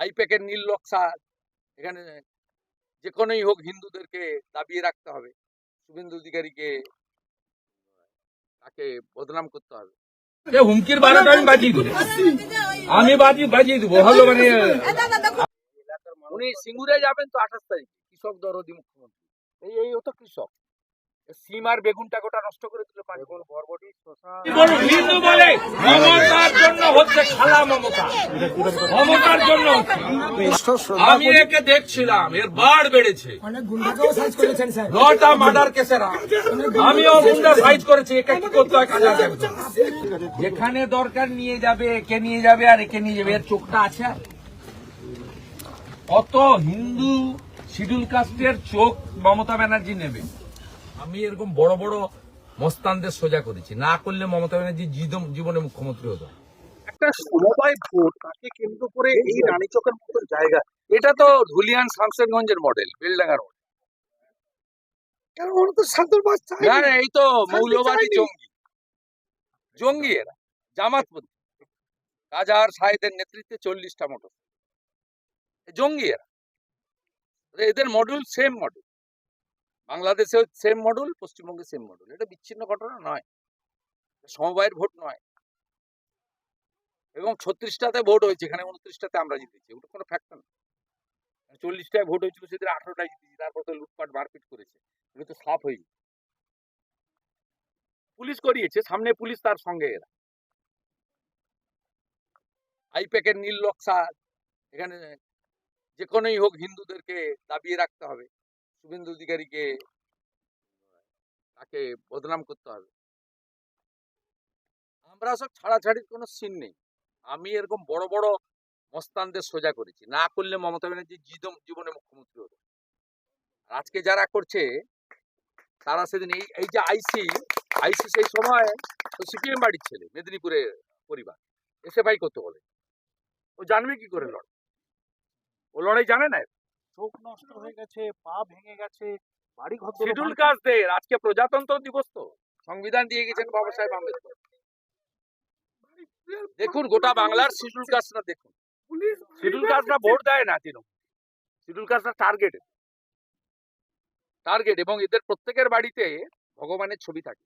আইপ্যাকের নীল নকশা এখানে যে কোনোই হোক হিন্দুদেরকে দাবিয়ে রাখতে হবে। শুভেন্দু অধিকারীকে তাকে বদনাম করতে হবে। হুমকির বারোটা আমি বাজিয়ে দেবো। আমি বাজি বাজিয়ে দেবো। ভালো মানে উনি সিঙ্গুরে যাবেন তো আঠাশ তারিখ কৃষক দরদি মুখ্যমন্ত্রী। এই এই ও তো কৃষক। সিম আর বেগুনটা গোটা নষ্ট করে দিল পাঁচ বরবটি শশা হিন্দু বলে মমতার জন্য হচ্ছে খালা মমতা। মমতার জন্য আমি একে দেখছিলাম এর বাড় বেড়েছে। অনেক গুন্ডাকেও সাইজ করেছেন স্যার নটা মার্ডার কেসের আমিও গুন্ডা সাইজ করেছি একে কি করতে হয় কাজে যেখানে দরকার নিয়ে যাবে একে নিয়ে যাবে আর একে নিয়ে যাবে এর চোখটা আছে আর? কত হিন্দু শিডিউল কাস্টের চোখ মমতা ব্যানার্জি নেবে। আমি এরকম বড় বড় মস্তানদের সোজা করেছি। না করলে মমতা ব্যানার্জি জীবনে মুখ্যমন্ত্রী হতো একটা সমবায় ভোট তাকে কেন্দ্র করে এই রানীচকের মতো জায়গা। এটা তো ধুলিয়ান শামসেরগঞ্জের মডেল বেলডাঙ্গার মডেল কারণ ওরা তো শান্তর বাস না না, এই তো মৌলবাদী জঙ্গি। জঙ্গি এরা জামাতপন্থী। কাজার সাহেদের নেতৃত্বে চল্লিশটা মোটর জঙ্গি এরা। এদের মডেল সেম মডেল বাংলাদেশে সেম মডেল পশ্চিমবঙ্গে সেম মডেল এটা বিচ্ছিন্ন ঘটনা নয়। সমবায়ের ভোট নয়। এবং ছত্রিশটাতে ভোট হয়েছে, এখানে উনত্রিশটাতে আমরা জিতেছি। ওটা কোনো ফ্যাক্টর না। চল্লিশটায় ভোট হয়েছিল, সেদিন আঠারোটায় জিতেছি। তারপর তো লুটপাট, মারপিট করেছে। এগুলো তো সাফ হয়ে। পুলিশ করিয়েছে, সামনে পুলিশ, তার সঙ্গে এরা। আইপ্যাকের নীল নকশা, এখানে যে কোনোই হোক হিন্দুদেরকে দাবিয়ে রাখতে হবে। শুভেন্দু অধিকারীকে তাকে বদনাম করতে হবে। আমরা সব ছাড়াছাড়ির কোনো সিন নেই। আমি এরকম বড় বড় মস্তানদের সোজা করেছি। না করলে মমতা ব্যানার্জি জীবন- মুখ্যমন্ত্রী হতো আজকে যারা করছে, তারা সেদিন এই এই যে আইসি আইসি সেই সময় সিপিএম বাড়ির ছেলে মেদিনীপুরের পরিবার। এসে ভাই করতে বলে। ও জানবে কি করে লড়াই? ও লড়াই জানে না চোখ নষ্ট হয়ে গেছে পা ভেঙে গেছে বাড়ি ঘর শিডিউল কাস্টদের আজকে প্রজাতন্ত্র দিবস তো। সংবিধান দিয়ে গেছেন বাবা সাহেব আম্বেদকর। দেখুন গোটা বাংলার শিডিউল কাস্টরা দেখুন। শিডিউল কাস্টরা ভোট দেয় না তৃণমূল। শিডিউল কাস্টরা টার্গেট টার্গেট এবং এদের প্রত্যেকের বাড়িতে ভগবানের ছবি থাকে।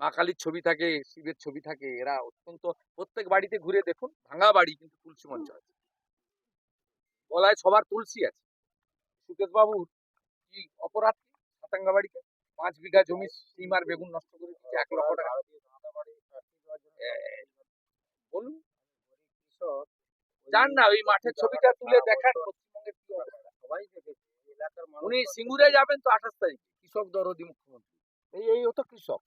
মা কালীর ছবি থাকে শিবের ছবি থাকে। এরা অত্যন্ত প্রত্যেক বাড়িতে ঘুরে দেখুন ভাঙা বাড়ি কিন্তু তুলসী মঞ্চ আছে। গলায় সবার তুলসী আছে। সুকেশ বাবুর কি অপরাধ? কি বাড়িতে পাঁচ বিঘা জমি সিম আর বেগুন নষ্ট করে দিচ্ছে এক লক্ষ টাকা। বলুন। যান না, ওই মাঠের ছবিটা তুলে দেখান, পশ্চিমবঙ্গের কি অবস্থা। সবাই দেখেছে উনি সিঙ্গুরে যাবেন তো আঠাশ তারিখে, কৃষক দরদি মুখ্যমন্ত্রী। এই এই, ও তো কৃষক।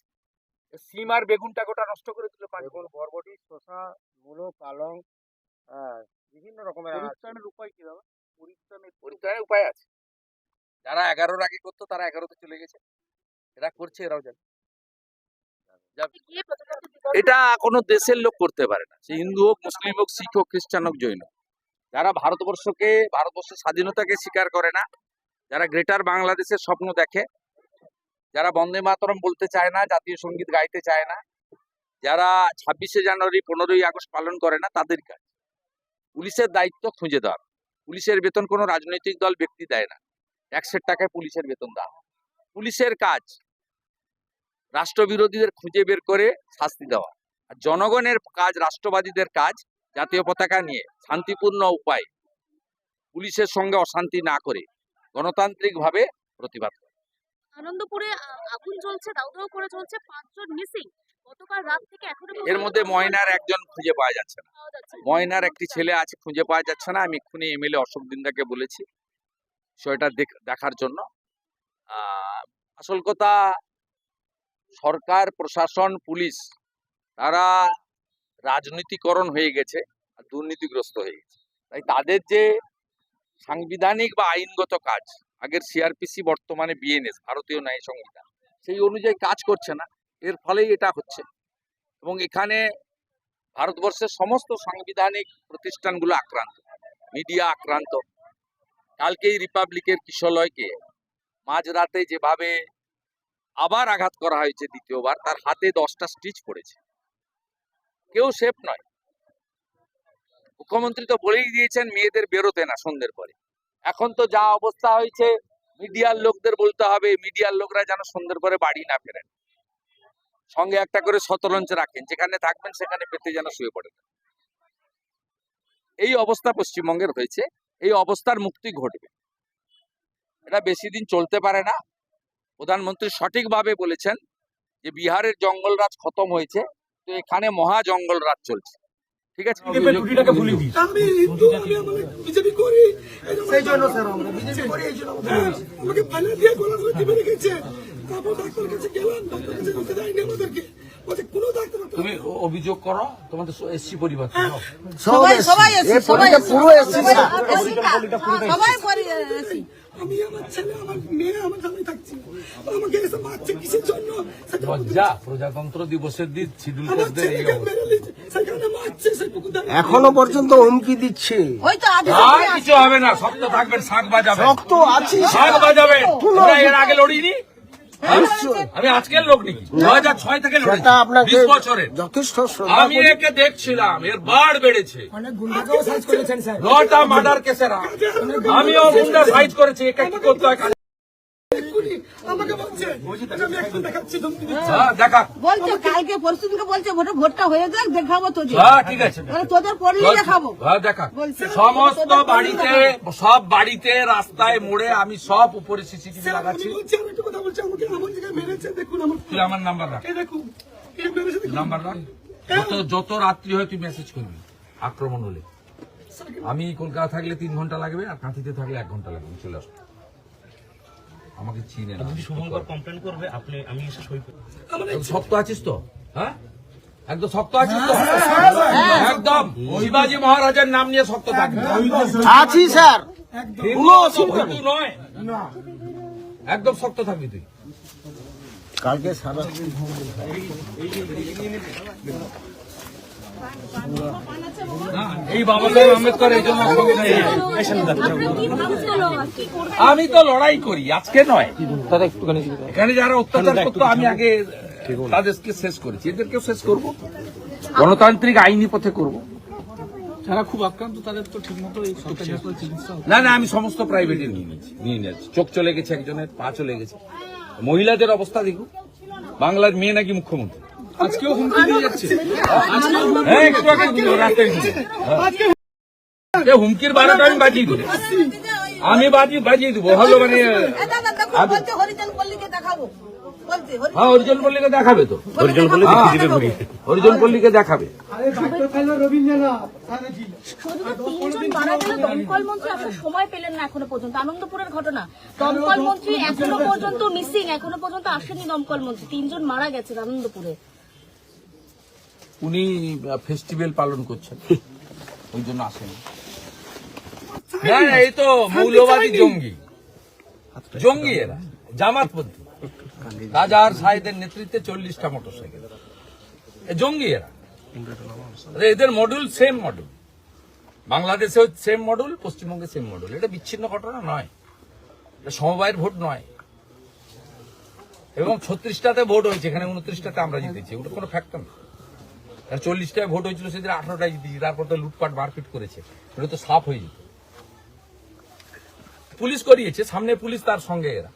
সিম আর বেগুনটা গোটা নষ্ট করে দিল পাঁচ বরবটি শশা মূলো, পালং হ্যাঁ বিভিন্ন রকমের পরিত্রাণের উপায় কি দাদা? পরিত্রাণের পরিত্রাণের উপায় আছে। যারা এগারোর আগে করতো তারা এগারোতে চলে গেছে। এরা করছে এরাও জানে। এটা কোনো দেশের লোক করতে পারে না। সে হিন্দু হোক মুসলিম হোক শিখ হোক খ্রিস্টান হোক জৈন যারা ভারতবর্ষকে ভারতবর্ষের স্বাধীনতাকে স্বীকার করে না যারা গ্রেটার বাংলাদেশের স্বপ্ন দেখে যারা বন্দে মাতরম বলতে চায় না জাতীয় সংগীত গাইতে চায় না যারা ছাব্বিশে জানুয়ারি পনেরোই আগস্ট পালন করে না তাদের কাজ। পুলিশের দায়িত্ব খুঁজে দেওয়ার পুলিশের বেতন কোনো রাজনৈতিক দল ব্যক্তি দেয় না। ট্যাক্সের টাকায় পুলিশের বেতন দেওয়া পুলিশের কাজ, রাষ্ট্রবিরোধীদের খুঁজে বের করে শাস্তি দেওয়া। আর জনগণের কাজ, রাষ্ট্রবাদীদের কাজ জাতীয় পতাকা নিয়ে শান্তিপূর্ণ উপায় পুলিশের সঙ্গে অশান্তি না করে গণতান্ত্রিকভাবে প্রতিবাদ করা। আনন্দপুরে আগুন জ্বলছে দাউ দাউ করে চলছে পাঁচজন মিসিং। এর মধ্যে ময়নার একজন খুঁজে পাওয়া যাচ্ছে না। ময়নার একটি ছেলে আছে খুঁজে পাওয়া যাচ্ছে না। আমি এক্ষুনি এমএলএ অশোক দিনদাকে বলেছি বিষয়টা দেখ- দেখার জন্য। আসল কথা সরকার প্রশাসন পুলিশ তারা রাজনীতিকরণ হয়ে গেছে আর দুর্নীতিগ্রস্ত হয়ে গেছে। তাই তাদের যে সাংবিধানিক বা আইনগত কাজ আগের সিআরপিসি বর্তমানে বিএনএস ভারতীয় ন্যায় সংহিতা সেই অনুযায়ী কাজ করছে না। এর ফলেই এটা হচ্ছে। এবং এখানে ভারতবর্ষের সমস্ত সাংবিধানিক প্রতিষ্ঠানগুলো আক্রান্ত, মিডিয়া আক্রান্ত। কালকেই রিপাবলিকের কিশলয়কে মাঝরাতে যেভাবে আবার আঘাত করা হয়েছে দ্বিতীয়বার, তার হাতে দশটা স্টিচ পড়েছে। কেউ সেফ নয়। মুখ্যমন্ত্রী তো বলেই দিয়েছেন, মেয়েদের বেরোতে না সন্ধ্যের পরে। এখন তো যা অবস্থা হয়েছে, মিডিয়ার লোকদের বলতে হবে, মিডিয়ার লোকরা যেন সন্ধ্যের পরে বাড়ি না ফেরেন। সঙ্গে একটা করে শতরঞ্চ রাখেন যেখানে থাকবেন সেখানে পেতে যেন শুয়ে পড়েন। এই অবস্থা পশ্চিমবঙ্গের হয়েছে এই অবস্থার মুক্তি ঘটবে। এটা বেশি দিন চলতে পারে না। প্রধানমন্ত্রী সঠিকভাবে বলেছেন যে বিহারের জঙ্গলরাজ খতম হয়েছে তো এখানে মহা জঙ্গলরাজ চলছে। ঠিক আছে? সেই জন্য স্যার আমরা বিজেপি করি এই জন্য আমাকে ফাইনাল দিয়ে রেখেছে তারপর ডাক্তার কাছে গেলাম ডাক্তার কাছে নিতে যায়নি আমাদেরকে কোনো ডাক্তার তুমি অভিযোগ করো তোমাদের এসসি পরিবার সবাই সবাই এসছি সবাই পুরো এসছি সবাই পরি আমি আমার ছেলে আমার মেয়ে আমার জামাই থাকছি। আমাকে এসে মারছে কিসের জন্য? লজ্জা প্রজাতন্ত্র দিবসের দিন শিডিউল এই এখনও পর্যন্ত হুমকি দিচ্ছে। ওই আর কিছু হবে না শক্ত থাকবেন শাক বাজাবে রক্ত আছে শাক বাজাবে এর আগে লড়িনি। হ্যাঁ? আমি আজকের লোক নাকি দু হাজার ছয় থেকে বিশ বছরের। যথেষ্ট শ্রদ্ধা আমি একে দেখছিলাম এর বাড় বেড়েছে। অনেক সাইজ করেছেন স্যার। নটা মার্ডার কেসেরা আমিও গুন্ডা সাইজ করেছি একে কি করতে হয় বলছে। হ্যাঁ, দেখা। বলছে কালকে পরশু দিনকে বলছে ভোটে ভোটটা হয়ে যাক দেখাবো তোদের। হ্যাঁ ঠিক আছে। তোদের পড়লে দেখাবো। দেখা। সমস্ত বাড়িতে সব বাড়িতে রাস্তায় মোড়ে আমি সব উপরে সিসিটিভি লাগাচ্ছি। আমি বলছি আমি একটা কথা বলছি আমাকে এমন জায়গায় মেরেছে দেখুন আমার নাম্বার রাখ। রাখ। যত রাত্রি হয় তুই মেসেজ করবি। আক্রমণ হলে। আমি কলকাতা থাকলে তিন ঘণ্টা লাগবে আর কাঁথিতে থাকলে এক ঘণ্টা লাগবে। চলে আসব আমাকে চিনে না যদি শুভঙ্কর কমপ্লেন করবে আপনি আমি এসে সই শক্ত আছিস তো হ্যাঁ একদম শক্ত আছিস তো একদম শিবাজি মহারাজের নাম নিয়ে শক্ত থাকবি আছি স্যার নয় একদম শক্ত থাকবি তুই কালকে সারা এই বাবা সাহেব আম্বেদকর এই জন্য আমি তো লড়াই করি আজকে নয়। এখানে যারা অত্যাচার করতো আমি আগে তাদেরকে শেষ করেছি এদেরকেও শেষ করব। গণতান্ত্রিক আইনি পথে করব। যারা খুব আক্রান্ত তাদের তো ঠিকমতো এই সরকারি হাসপাতালে চিকিৎসা না না আমি সমস্ত প্রাইভেটে নিয়ে নিয়েছি নিয়ে নিয়েছি। চোখ চলে গেছে একজনের পা চলে গেছে। মহিলাদের অবস্থা দেখুন। বাংলার মেয়ে নাকি মুখ্যমন্ত্রী? আজকেও হুমকি দিয়ে যাচ্ছে। হ্যাঁ একটু আগে রাস্তায় হুমকির বারোটা আমি বাজিয়ে দেবো। আমি বাজি বাজিয়ে দেবো। হলো মানে হ্যাঁ পল্লীকে দেখাবে তো। হরিজন পল্লী পল্লীকে দেখাবে। সময় পেলেন না এখনও পর্যন্ত। আনন্দপুরের ঘটনা। দমকল মন্ত্রী এখনও পর্যন্ত মিসিং এখনও পর্যন্ত আসেনি দমকল মন্ত্রী। তিনজন মারা গেছেন আনন্দপুরে। উনি ফেস্টিভ্যাল পালন করছেন। ওই জন্য আসেন। না না, এই তো মৌলবাদী জঙ্গি। জঙ্গি এরা জামাতপন্থী রাজার সাহেদের নেতৃত্বে চল্লিশটা মোটরসাইকেল। এ জঙ্গি এরা। এদের মডেল সেম মডেল বাংলাদেশে সেম মডেল পশ্চিমবঙ্গে সেম মডেল এটা বিচ্ছিন্ন ঘটনা নয়। এটা সমবায়ের ভোট নয়। এবং ছত্রিশটাতে ভোট হয়েছে এখানে উনত্রিশটাতে আমরা জিতেছি। ওটা কোনো ফ্যাক্টর না। চল্লিশটায় ভোট হয়েছিল সেদিন আঠারোটায় জিতেছি তারপর তো লুটপাট মারপিট করেছে। ওটা তো সাফ হয়ে যেত। পুলিশ করিয়েছে, সামনে পুলিশ, তার সঙ্গে এরা।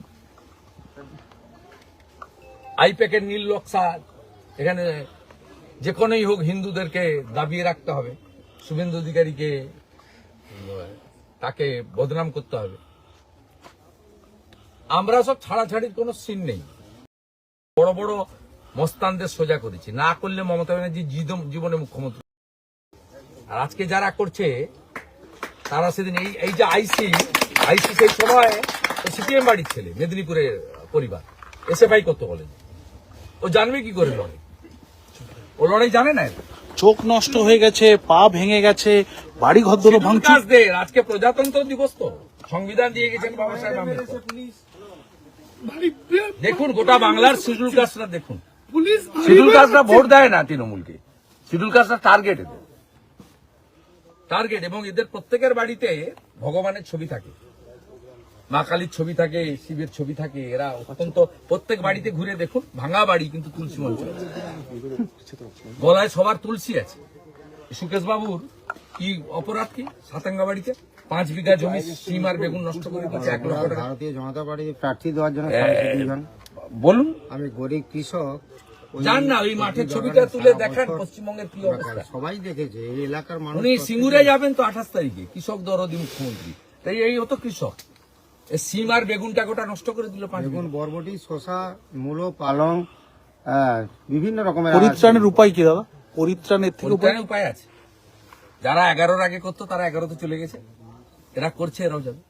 আইপ্যাকের নীল নকশা, এখানে যে কোনোই হোক হিন্দুদেরকে দাবিয়ে রাখতে হবে। শুভেন্দু অধিকারীকে তাকে বদনাম করতে হবে। আমরা সব ছাড়াছাড়ির কোনো সিন নেই। বড় বড় মস্তানদের সোজা করেছি না করলে মমতা ব্যানার্জি জীবন- জীবনে মুখ্যমন্ত্রী। আর আজকে যারা করছে তারা সেদিন এই এই যে আইসি আইসি সেই সময় সিপিএম বাড়ির ছেলে মেদিনীপুরের পরিবার। এসে এসএফআই করতে বলেন ও জানবে কি করে লড়াই? ও লড়াই জানে না চোখ নষ্ট হয়ে গেছে পা ভেঙে গেছে বাড়ি ঘর ধরে ভাঙচুর। আজকে প্রজাতন্ত্র দিবস তো। সংবিধান দিয়ে গেছেন বাবা সাহেব আম্বেদকর। দেখুন গোটা বাংলার শিডিউল কাস্টরা দেখুন। পুলিশ শিডিউল কাস্টরা ভোট দেয় না তৃণমূলকে। শিডিউল কাস্টরা টার্গেট এদের। টার্গেট এবং এদের প্রত্যেকের বাড়িতে ভগবানের ছবি থাকে। মা কালীর ছবি থাকে শিবের ছবি থাকে। এরা অত্যন্ত প্রত্যেক বাড়িতে ঘুরে দেখুন ভাঙা বাড়ি কিন্তু তুলসী মঞ্চ গলায় সবার তুলসী আছে। সুকেশ বাবুর কি অপরাধ কি? সাতাঙ্গা বাড়িতে পাঁচ বিঘা জমি সিম আর বেগুন নষ্ট করে দিচ্ছে এক লক্ষ টাকা। ভারতীয় জনতা পার্টি প্রার্থী দেওয়ার জন্য বলুন। আমি গরিব কৃষক যান না ওই মাঠের ছবিটা তুলে দেখান পশ্চিমবঙ্গের কি অবস্থা। সবাই দেখেছে এই এলাকার মানুষ উনি সিঙ্গুরে যাবেন তো আঠাশ তারিখে কৃষক দরদি মুখ্যমন্ত্রী। তাই এই হতো কৃষক। সিম আর বেগুনটা গোটা নষ্ট করে দিল পাঁচ বেগুন বরবটি শসা মূলো পালং বিভিন্ন রকমের পরিত্রাণের উপায় কি দাদা? পরিত্রাণের থেকে উপায়? উপায় আছে। যারা এগারোর আগে করতো তারা এগারোতে চলে গেছে। এরা করছে এরাও যাবে।